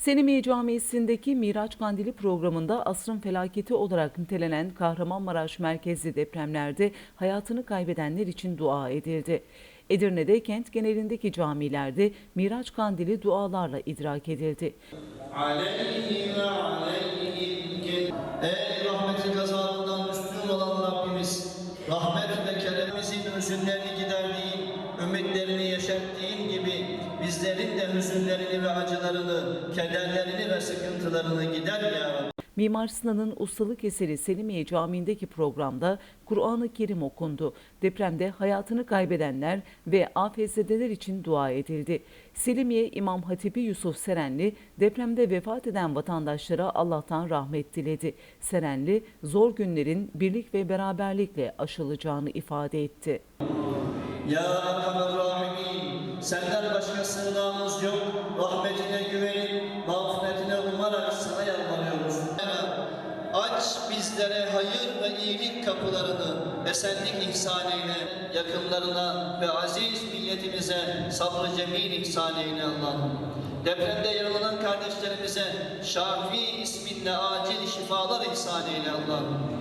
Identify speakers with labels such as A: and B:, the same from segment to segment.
A: Selimiye Camisi'ndeki Miraç Kandili programında asrın felaketi olarak nitelenen Kahramanmaraş merkezli depremlerde hayatını kaybedenler için dua edildi. Edirne'de kent genelindeki camilerde Miraç Kandili dualarla idrak edildi.
B: Ey rahmeti gazabından üstün olan Rabbimiz, rahmet ve keremimizin hüzünlerini giderdiğin, ümitlerini yeşerttiğin gibi bizlerin de hüzünlerini ve acılarını, kederlerini ve sıkıntılarını gider ya Rabbi.
A: Mimar Sinan'ın ustalık eseri Selimiye Camii'ndeki programda Kur'an-ı Kerim okundu. Depremde hayatını kaybedenler ve afetzedeler için dua edildi. Selimiye İmam Hatibi Yusuf Serenli depremde vefat eden vatandaşlara Allah'tan rahmet diledi. Serenli zor günlerin birlik ve beraberlikle aşılacağını ifade etti.
B: Ya Erhamer Rahimin, senden başka sığınağımız yok. Rahmetine güvenip, mağfiretine umarak sana yalvarıyoruz. Aç bizlere hayır ve iyilik kapılarını, esenlik ihsan eyle, yakınlarına ve aziz milletimize sabrı cemil ihsan eyle Allah'ım. Depremde yaralanan kardeşlerimize Şafi isminle acil şifalar ihsan eyle Allah'ım.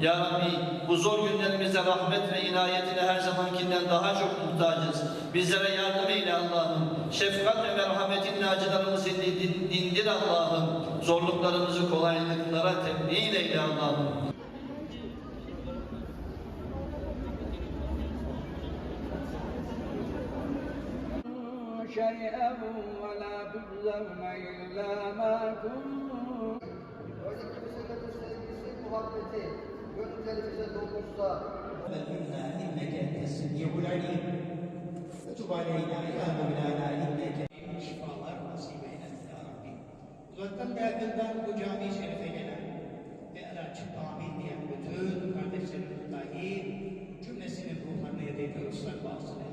B: Ya Rabbi bu zor günlerimizde rahmet ve inayetine her zamankinden daha çok muhtacız. Bizlere yardım eyle Allah'ım. Şefkat ve merhametinle acılarımızı din- dindir Allah'ım. Zorluklarımızı kolaylıklara tebdil eyle Allah'ım.
C: شيئا ولا تجزون إلا ما كنتم
D: muhabbeti gönüllerimize dolmuşsa
E: فمنا انك انت السميع العليم وتب علينا يا مولانا انك şifalar nasip eyle ya Rabbi. Uzaktan ve yakından bu cami-i şerife gelen ve el açık amin diyen bütün kardeşlerimiz dahi cümlesinin ruhlarına yedi ediyoruz. Sen vasıl